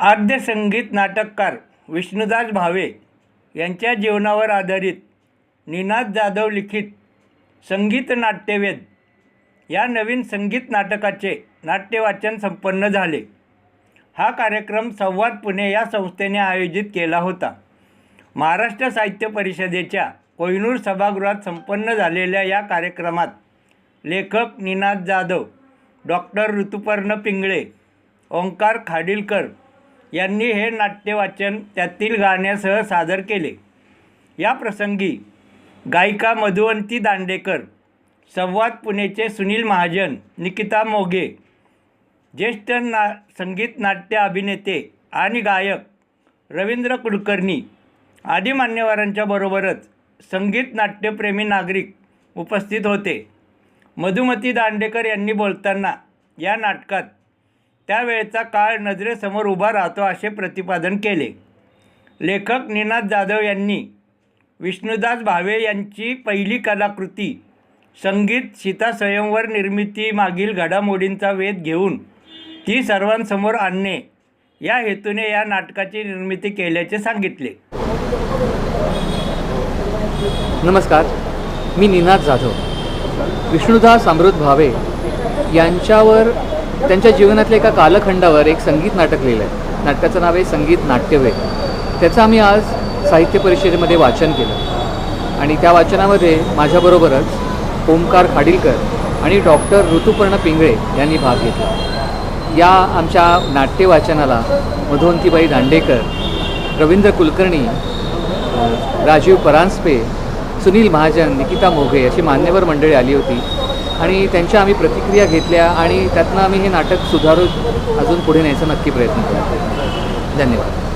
आद्य संगीत नाटककार विष्णुदास भावे यांच्या जीवनावर आधारित निनाद जाधव लिखित संगीत नाट्यवेद या नवीन संगीत नाटकाचे नाट्यवाचन संपन्न झाले. हा कार्यक्रम संवाद पुणे या संस्थेने आयोजित केला होता. महाराष्ट्र साहित्य परिषदेच्या कोहिनूर सभागृहात संपन्न झालेल्या या कार्यक्रमात लेखक निनाद जाधव डॉक्टर ऋतुपर्ण पिंगळे ओंकार खाडीलकर यांनी हे नाट्यवाचन त्यातील गाण्यासह सादर केले. या प्रसंगी गायिका मधुवंती दांडेकर संवाद पुणेचे सुनील महाजन निकिता मोघे ज्येष्ठ ना संगीत नाट्य अभिनेते आणि गायक रवींद्र कुलकर्णी आदी मान्यवरांच्या बरोबरच संगीत नाट्यप्रेमी नागरिक उपस्थित होते. मधुमती दांडेकर यांनी बोलताना या नाटकात त्यावेळचा काळ नजरेसमोर उभा राहतो असे प्रतिपादन केले. लेखक निनाद जाधव यांनी विष्णुदास भावे यांची पहिली कलाकृती संगीत सीता स्वयंवर निर्मितीमागील घडामोडींचा वेध घेऊन ती सर्वांसमोर आणणे या हेतूने या नाटकाची निर्मिती केल्याचे सांगितले. नमस्कार मी निनाद जाधव. विष्णुदास अमृत भावे यांच्यावर त्यांच्या जीवनातल्या एका कालखंडावर एक संगीत नाटक लिहिलं आहे नाटकाचं नाव आहे संगीत नाट्यवेद त्याचं आम्ही आज साहित्य परिषदेमध्ये वाचन केलं. आणि त्या वाचनामध्ये माझ्याबरोबरच ओमकार खाडीलकर आणि डॉक्टर ऋतुपर्ण पिंगळे यांनी भाग घेतला. या आमच्या नाट्य वाचनाला मधुवंतीबाई दांडेकर रवींद्र कुलकर्णी राजीव परांजपे सुनील महाजन निकिता मोघे अशी मान्यवर मंडळी आली होती. आणि त्यांच्या आम्ही प्रतिक्रिया घेतल्या आणि त्यातनं आम्ही हे नाटक सुधारून अजून पुढे न्यायचा नक्की प्रयत्न केला धन्यवाद.